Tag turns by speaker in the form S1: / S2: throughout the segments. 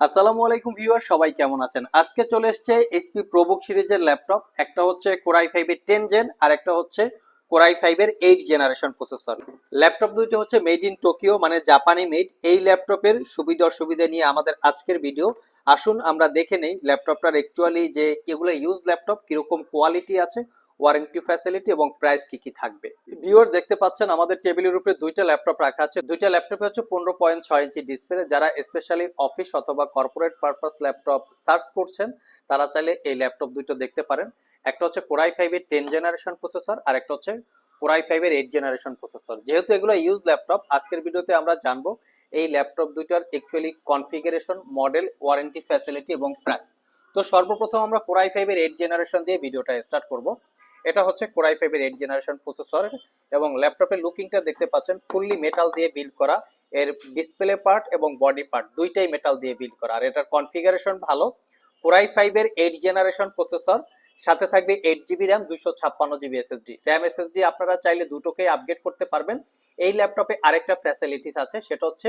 S1: আসসালামু আলাইকুম ভিউয়ার, সবাই কেমন আছেন? আজকে চলে এসেছে এইচপি প্রোবুক সিরিজের ল্যাপটপ। একটা হচ্ছে কোরাই ফাইভের টেন জেন আর একটা হচ্ছে কোরাই ফাইভের এইট জেনারেশন প্রসেসর ল্যাপটপ দুইটি হচ্ছে মেড ইন টোকিও মানে জাপানি মেড এই ল্যাপটপের সুবিধা অসুবিধা নিয়ে আমাদের আজকের ভিডিও আসুন, আমরা দেখে নেই ল্যাপটপটার অ্যাকচুয়ালি যে এগুলো ইউজ ল্যাপটপ, কীরকম কোয়ালিটি আছে ওয়ারেন্টি ফ্যাসিলিটি এবং প্রাইস কি কি থাকবে? ভিউয়ার দেখতে পাচ্ছেন আমাদের টেবিলের উপরে দুইটা ল্যাপটপ রাখা আছে। দুইটা ল্যাপটপে হচ্ছে পনেরো পয়েন্ট ছয় ইঞ্চি ডিসপ্লে যারা স্পেশালি অফিস অথবা কর্পোরেট পারপাস ল্যাপটপ সার্চ করছেন, তারা চাইলে এই ল্যাপটপ দুটো দেখতে পারেন। একটা হচ্ছে কোরাই ফাইভের টেন জেনারেশন প্রসেসর আর একটা হচ্ছে কোরাই ফাইভের এইট জেনারেশন প্রসেসর যেহেতু এগুলো ইউজ ল্যাপটপ আজকের ভিডিওতে আমরা জানব এই ল্যাপটপ দুইটার actually configuration model warranty facility এবং প্রাইস তো সর্বপ্রথম আমরা কোরাই ফাইভের এইট জেনারেশন দিয়ে ভিডিওটা স্টার্ট করব। এটা হচ্ছে কোরাই ফাইভের এইট জেনারেশন প্রসেসর এবং ল্যাপটপের লুকিংটা দেখতে পাচ্ছেন ফুললি মেটাল দিয়ে বিল্ড করা। এর ডিসপ্লে পার্ট এবং বডি পার্ট দুইটাই মেটাল দিয়ে বিল্ড করা। আর এটার কনফিগারেশন ভালো। কোরাই ফাইভের এইট জেনারেশন প্রসেসর সাথে থাকবে এইট জিবি র্যাম দুইশো ছাপ্পান্ন জিবি এসএসডি র্যাম এসএসডি আপনারা চাইলে দুটোকেই আপগ্রেড করতে পারবেন। এই ল্যাপটপে আরেকটা ফ্যাসিলিটিস আছে, সেটা হচ্ছে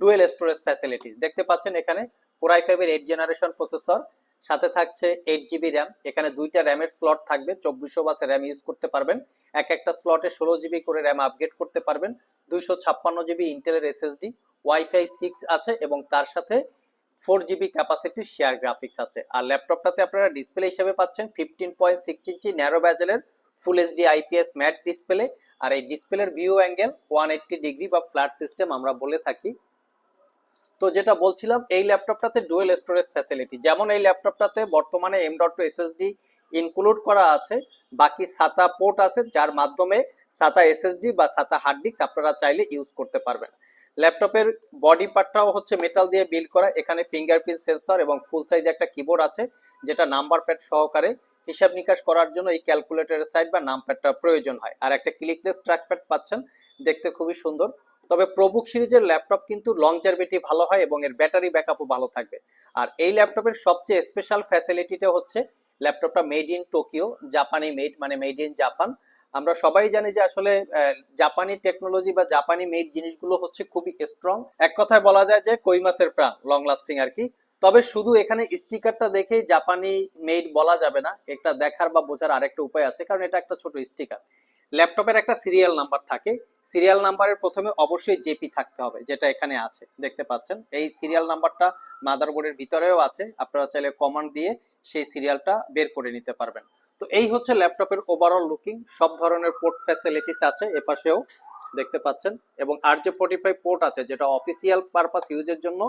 S1: ডুয়েল স্টোরেজ ফ্যাসিলিটিস দেখতে পাচ্ছেন এখানে কোরাই ফাইভের এইট জেনারেশন প্রসেসর সাথে থাকছে এইট জিবি র্যাম এখানে দুইটা র্যামের স্লট থাকবে, চব্বিশশো বাসে র্যাম ইউজ করতে পারবেন। এক একটা স্লটে ষোলো জিবি করে র্যাম আপগ্রেড করতে পারবেন। দুইশো ছাপ্পান্ন জিবি ইন্টেলের এসএসডি ওয়াইফাই সিক্স আছে এবং তার সাথে four GB capacity share graphics আছে। আর ল্যাপটপটাতে আপনারা ডিসপ্লে হিসেবে পাচ্ছেন fifteen point six inch narrow ব্যাজেলের full HD IPS matte display আর এই ডিসপ্লের view angle one eighty degree বা ফ্ল্যাট সিস্টেম আমরা বলে থাকি। তো যেটা বলছিলাম, এই ল্যাপটপটাতে ডুয়েল স্টোরেজ ফ্যাসিলিটি যেমন এই ল্যাপটপটাতে বর্তমানে M dot two SSD include করা আছে, বাকি সাতা পোর্ট আছে, যার মাধ্যমে সাতা এসএসডি বা সাতা হার্ড ডিস্ক আপনারা চাইলে ইউজ করতে পারবেন। ল্যাপটপের বডি পার্টটাও হচ্ছে মেটাল দিয়ে বিল্ড করা, এখানে ফিঙ্গারপ্রিন্ট সেন্সর এবং ফুল সাইজ একটা কিবোর্ড আছে, যেটা নাম্বার প্যাড সহকারে হিসাব নিকাশ করার জন্য এই ক্যালকুলেটরের সাইড বা নাম প্যাডটা প্রয়োজন হয়। আর একটা ক্লিকলেস ট্র্যাক প্যাড পাচ্ছেন, দেখতে খুবই সুন্দর। তবে প্রবুক সিরিজের ল্যাপটপ কিন্তু লংজারভিটি ভালো হয় এবং এর ব্যাটারি ব্যাকআপও ভালো থাকবে। আর এই ল্যাপটপের সবচেয়ে স্পেশাল ফ্যাসিলিটিটা হচ্ছে ল্যাপটপটা মেড ইন টোকিও জাপানি মেড মানে মেড ইন জাপান আমরা সবাই জানি যে আসলে জাপানি টেকনোলজি বা জাপানি মেড জিনিসগুলো হচ্ছে খুবই স্ট্রং এক কথায় বলা যায় যে কই মাসের প্রাণ লং লাস্টিং আর কি। তবে শুধু এখানে স্টিকারটা দেখেই জাপানি মেড বলা যাবে না, এটা দেখার বা বোঝার আরেকটা উপায় আছে, কারণ এটা একটা ছোট স্টিকার। ল্যাপটপের একটা সিরিয়াল নাম্বার থাকে। সিরিয়াল নাম্বারের প্রথমে অবশ্যই জেপি থাকতে হবে, যেটা এখানে আছে, দেখতে পাচ্ছেন। এই সিরিয়াল নাম্বারটা মাদারবোর্ডের ভিতরেও আছে, আপনারা চাইলে কমান্ড দিয়ে সেই সিরিয়ালটা বের করে নিতে পারবেন। তো এই হচ্ছে ল্যাপটপের ওভারঅল লুকিং সব ধরনের পোর্ট ফ্যাসিলিটিস আছে এপাশেও দেখতে পাচ্ছেন। এবং আর যে ফোর্টি ফাইভ পোর্ট আছে, যেটা অফিসিয়াল পারপাস ইউজের জন্য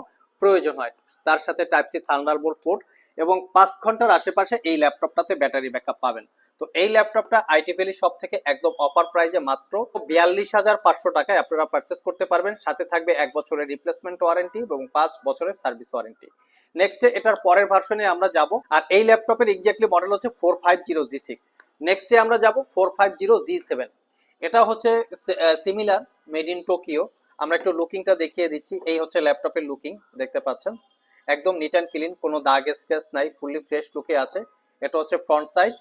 S1: প্রয়োজন হয়। তার সাথে টাইপ সি থান্ডারবোল্ট পোর্ট এবং পাঁচ ঘণ্টার আশেপাশে এই ল্যাপটপটাতে ব্যাটারি ব্যাকআপ পাবেন। তো এই ল্যাপটপটা আইটি ভ্যালি সব থেকে একদম অফার প্রাইজে মাত্র বিয়াল্লিশ হাজার পাঁচশো টাকায় আপনারা পারচেস করতে পারবেন। সাথে থাকবে এক বছরের রিপ্লেসমেন্ট ওয়ারেন্টি এবং পাঁচ বছরের সার্ভিস ওয়ারেন্টি নেক্সট এটার পরের ভার্সনে আমরা যাব। আর এই ল্যাপটপের এক্স্যাক্টলি মডেল হচ্ছে four five zero G six নেক্সটে আমরা যাব four five zero G seven এটা হচ্ছে সিমিলার মেড ইন টোকিও আমরা একটু লুকিংটা দেখিয়ে দিচ্ছি। এই হচ্ছে ল্যাপটপের লুকিং দেখতে পাচ্ছেন? একদম নিট অ্যান্ড ক্লিন কোনো দাগ স্পেস নাই ফুললি ফ্রেশ লুকে আছে। এটা হচ্ছে ফ্রন্ট সাইড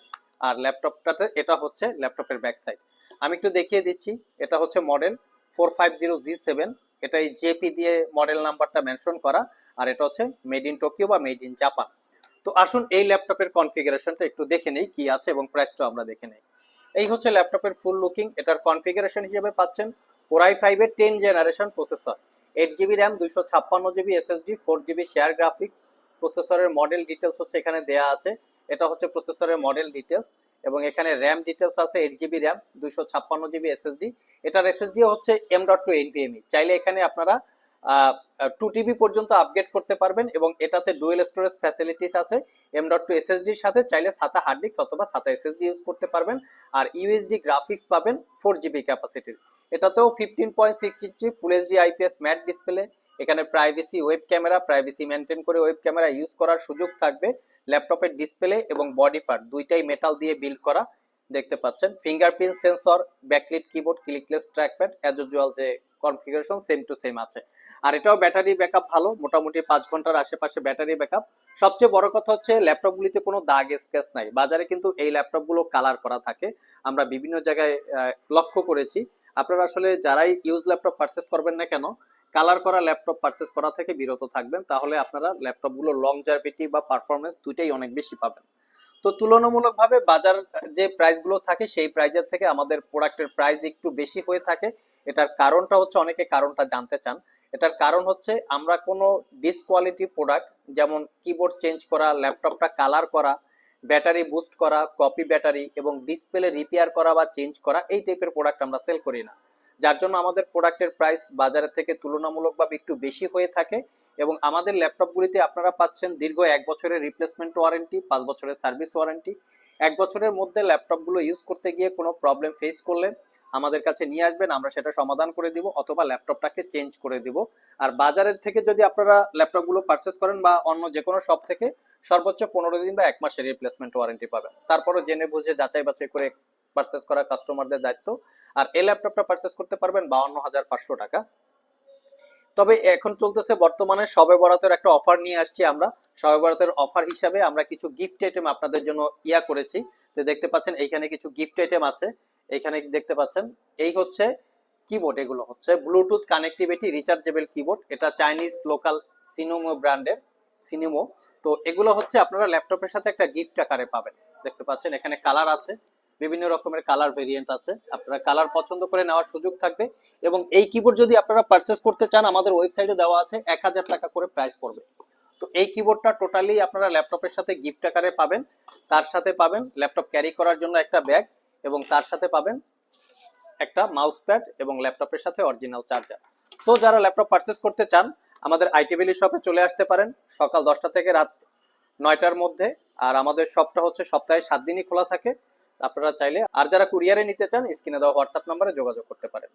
S1: আর ল্যাপটপটাতে এটা হচ্ছে ল্যাপটপের ব্যাক সাইড আমি একটু দেখিয়ে দিচ্ছি, এটা হচ্ছে model four five zero G seven এটা এই জেপি দিয়ে মডেল নাম্বারটা মেনশন করা, আর এটা হচ্ছে মেড ইন টোকিও বা মেড ইন জাপান তো আসুন এই ল্যাপটপের কনফিগারেশনটা একটু দেখে নেই কি আছে এবং প্রাইসটাও আমরা দেখে নেই। এই হচ্ছে ল্যাপটপের ফুল লুকিং এটার কনফিগারেশন হিসেবে পাচ্ছেন। কোরাই ফাইভের ten generation processor eight GB RAM দুইশো ছাপ্পান্ন GB SSD four GB share graphics প্রসেসরের মডেল ডিটেলস হচ্ছে এখানে দেয়া আছে। এটা হচ্ছে প্রসেসরের মডেল ডিটেলস এবং এখানে র্যাম ডিটেলস আছে এইট জিবি র্যাম দুইশো ছাপ্পান্ন জিবি এসএসডি এটার এসএসডি হচ্ছে এম ডট টু এনভিএমই চাইলে এখানে আপনারা টু টিবি পর্যন্ত আপগ্রেড করতে পারবেন এবং এটাতে ডুয়েল স্টোরেজ ফ্যাসিলিটিস আছে। এম ডট টু এসএসডির সাথে চাইলে সাতা হার্ড ডিস্ক অথবা সাতা এসএসডি ইউজ করতে পারবেন। আর ইউএসডি গ্রাফিক্স পাবেন ফোর জিবি ক্যাপাসিটির এটাতেও fifteen point six inch full HD IPS matte display এখানে privacy web camera privacy maintain করে ওয়েব ক্যামেরা ইউজ করার সুযোগ থাকবে ল্যাপটপের ডিসপ্লে এবং বডি পার্ট দুইটাই মেটাল দিয়ে বিল্ড করা। দেখতে পাচ্ছেন fingerprint sensor backlit keyboard clickless trackpad as যে কনফিগারেশন সেম টু সেম আছে। আর এটাও ব্যাটারি ব্যাকআপ ভালো, মোটামুটি পাঁচ ঘণ্টার আশেপাশে ব্যাটারি ব্যাকআপ। সবচেয়ে বড় কথা হচ্ছে, ল্যাপটপগুলিতে কোনো দাগ স্কেচ নাই। বাজারে কিন্তু এই ল্যাপটপগুলো কালার করা থাকে। আমরা বিভিন্ন জায়গায় লক্ষ্য করেছি। আপনারা আসলে যারাই ইউজ ল্যাপটপ পারচেস করবেন না কেন, কালার করা ল্যাপটপ পারচেস করা থেকে বিরত থাকবেন। তাহলে আপনারা ল্যাপটপগুলো লং জার্ভিটি বা পারফরমেন্স দুইটাই অনেক বেশি পাবেন। তো তুলনামূলকভাবে বাজার যে প্রাইসগুলো থাকে, সেই প্রাইজের থেকে আমাদের প্রোডাক্টের প্রাইস একটু বেশি হয়ে থাকে। এটার কারণটা হচ্ছে, অনেকে কারণটা জানতে চান। এটার কারণ হচ্ছে আমরা কোনো ডিসকোয়ালিটি প্রোডাক্ট যেমন কিবোর্ড চেঞ্জ করা ল্যাপটপটা কালার করা ব্যাটারি বুস্ট করা কপি ব্যাটারি এবং ডিসপ্লে রিপেয়ার করা বা চেঞ্জ করা, এই টাইপের প্রোডাক্ট আমরা সেল করি না। যার জন্য আমাদের প্রোডাক্টের প্রাইস বাজারের থেকে তুলনামূলকভাবে একটু বেশি হয়ে থাকে এবং আমাদের ল্যাপটপগুলিতে আপনারা পাচ্ছেন দীর্ঘ এক বছরের রিপ্লেসমেন্ট ওয়ারেন্টি পাঁচ বছরের সার্ভিস ওয়ারেন্টি এক বছরের মধ্যে ল্যাপটপগুলো ইউজ করতে গিয়ে কোনো প্রবলেম ফেস করলে আমাদের কাছে নিয়ে আসবেন, আমরা সেটা সমাধান করে দিব অথবা ল্যাপটপটাকে চেঞ্জ করে দিব। আর বাজারের থেকে যদি আপনারা ল্যাপটপগুলো পারচেস করেন বা অন্য যে কোনো শপ থেকে, সর্বোচ্চ পনেরো দিন বা এক মাসের রিপ্লেসমেন্ট ওয়ারেন্টি পাবেন। তারপরও জেনে বুঝে যাচাই বাছাই করে পারচেস করা কাস্টমারদের দায়িত্ব। আর এই ল্যাপটপটা পারচেস করতে পারবেন বাউন্ন হাজার পাঁচশো টাকা। তবে এখন চলতেছে বর্তমানে সবে বরাতের একটা অফার নিয়ে আসছি আমরা। সবে বরাতের অফার হিসাবে আমরা কিছু গিফট আইটেম আপনাদের জন্য ইয়া করেছি। তো দেখতে পাচ্ছেন, এইখানে কিছু গিফট আইটেম আছে। এইখানে দেখতে পাচ্ছেন, এই হচ্ছে কিবোর্ড এগুলো হচ্ছে ব্লুটুথ কানেক্টিভিটি রিচার্জেবল কিবোর্ড এটা চাইনিজ লোকাল সিনোমো ব্র্যান্ডের সিনেমো তো এগুলো হচ্ছে আপনারা ল্যাপটপের সাথে একটা গিফট আকারে পাবেন। দেখতে পাচ্ছেন, এখানে কালার আছে, বিভিন্ন রকমের কালার ভেরিয়েন্ট আছে, আপনারা কালার পছন্দ করে নেওয়ার সুযোগ থাকবে এবং এই কিবোর্ড যদি আপনারা পারচেস করতে চান, আমাদের ওয়েবসাইটে দেওয়া আছে, এক হাজার টাকা করে প্রাইস পড়বে। তো এই কিবোর্ডটা টোটালি আপনারা ল্যাপটপের সাথে গিফট আকারে পাবেন, তার সাথে পাবেন ল্যাপটপ ক্যারি করার জন্য একটা ব্যাগ এবং তার সাথে পাবেন একটা মাউস প্যাড এবং ল্যাপটপের সাথে অরিজিনাল চার্জার সো যারা ল্যাপটপ পারচেস করতে চান, আমাদের আইটি বিলি শপে চলে আসতে পারেন সকাল দশটা থেকে রাত নয়টার মধ্যে। আর আমাদের শপটা হচ্ছে সপ্তাহে সাত দিনই খোলা থাকে। আপনারা চাইলে আর যারা কুরিয়ারে নিতে চান, স্ক্রিনে দেওয়া হোয়াটসঅ্যাপ নাম্বারে যোগাযোগ করতে পারেন।